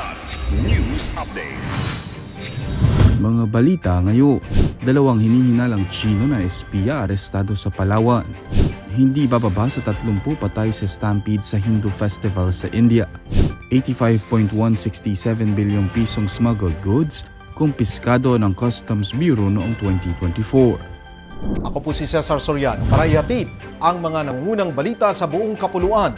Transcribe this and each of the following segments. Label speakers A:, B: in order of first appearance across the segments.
A: Kilat News Updates.
B: Mga balita ngayon, dalawang hinihinalang Chino na espiya arestado sa Palawan. Hindi bababa sa 30 patay sa stampede sa Hindu Festival sa India. 85.167 bilyong pisong smuggled goods kumpiskado ng Customs Bureau noong 2024.
C: Ako po si Cesar Soriano para ihatid ang mga nangungunang balita sa buong kapuluan.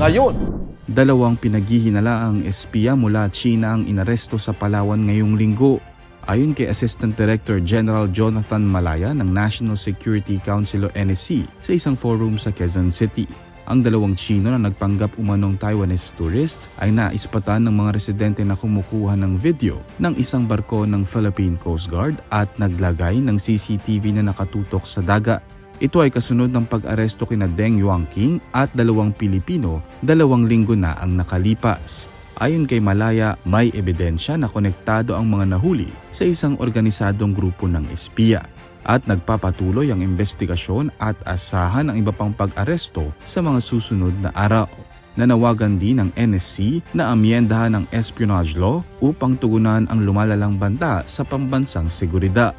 C: Ngayon,
B: Dalawang pinaghihinalaang espiya mula China ang inaresto sa Palawan ngayong linggo. Ayon kay Assistant Director General Jonathan Malaya ng National Security Council o NSC sa isang forum sa Quezon City. Ang dalawang Chino na nagpanggap umanong Taiwanese tourists ay naispatan ng mga residente na kumukuha ng video ng isang barko ng Philippine Coast Guard at naglagay ng CCTV na nakatutok sa dagat. Ito ay kasunod ng pag-aresto kina Deng Yuanqing at dalawang Pilipino dalawang linggo na ang nakalipas. Ayon kay Malaya, may ebidensya na konektado ang mga nahuli sa isang organisadong grupo ng espiya at nagpapatuloy ang investigasyon at asahan ang iba pang pag-aresto sa mga susunod na araw. Nanawagan din ng NSC na amyendahan ang espionage law upang tugunan ang lumalalang banta sa pambansang seguridad.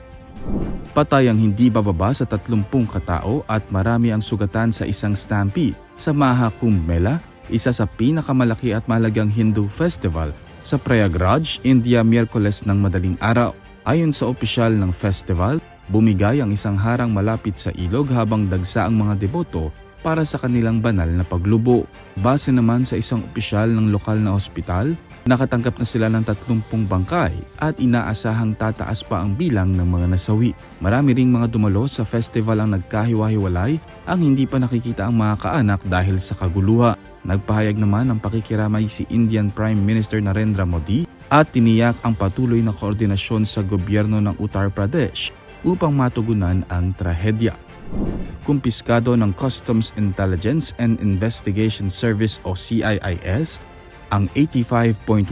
B: Patay ang hindi bababa sa 30 katao at marami ang sugatan sa isang stampede sa Maha Kumbh Mela, isa sa pinakamalaki at mahalagang Hindu festival sa Prayagraj, India Miyerkules ng madaling araw. Ayon sa opisyal ng festival, bumigay ang isang harang malapit sa ilog habang dagsa ang mga deboto para sa kanilang banal na paglubo. Base naman sa isang opisyal ng lokal na ospital, nakatanggap na sila ng 30 bangkay at inaasahang tataas pa ang bilang ng mga nasawi. Marami ring mga dumalo sa festival ang nagkahiwa-hiwalay ang hindi pa nakikita ang mga kaanak dahil sa kaguluha. Nagpahayag naman ng pakikiramay si Indian Prime Minister Narendra Modi at tiniyak ang patuloy na koordinasyon sa gobyerno ng Uttar Pradesh upang matugunan ang trahedya. Kumpiskado ng Customs Intelligence and Investigation Service o CIIS ang 85.167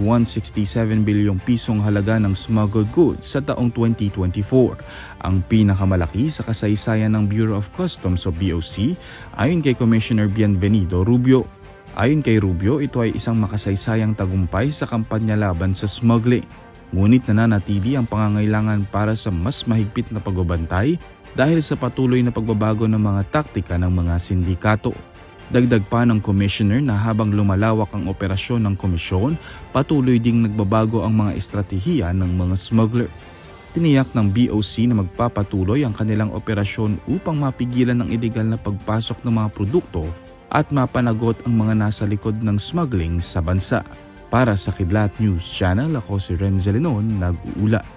B: bilyong pisong halaga ng smuggled goods sa taong 2024, ang pinakamalaki sa kasaysayan ng Bureau of Customs o BOC ayon kay Commissioner Bienvenido Rubio. Ayon kay Rubio, ito ay isang makasaysayang tagumpay sa kampanya laban sa smuggling. Ngunit nananatili ang pangangailangan para sa mas mahigpit na pagbabantay dahil sa patuloy na pagbabago ng mga taktika ng mga sindikato. Dagdag pa ng commissioner na habang lumalawak ang operasyon ng komisyon, patuloy ding nagbabago ang mga estratehiya ng mga smuggler. Tiniyak ng BOC na magpapatuloy ang kanilang operasyon upang mapigilan ang illegal na pagpasok ng mga produkto at mapanagot ang mga nasa likod ng smuggling sa bansa. Para sa Kidlat News Channel, ako si Renzo Lenon, nag-uula.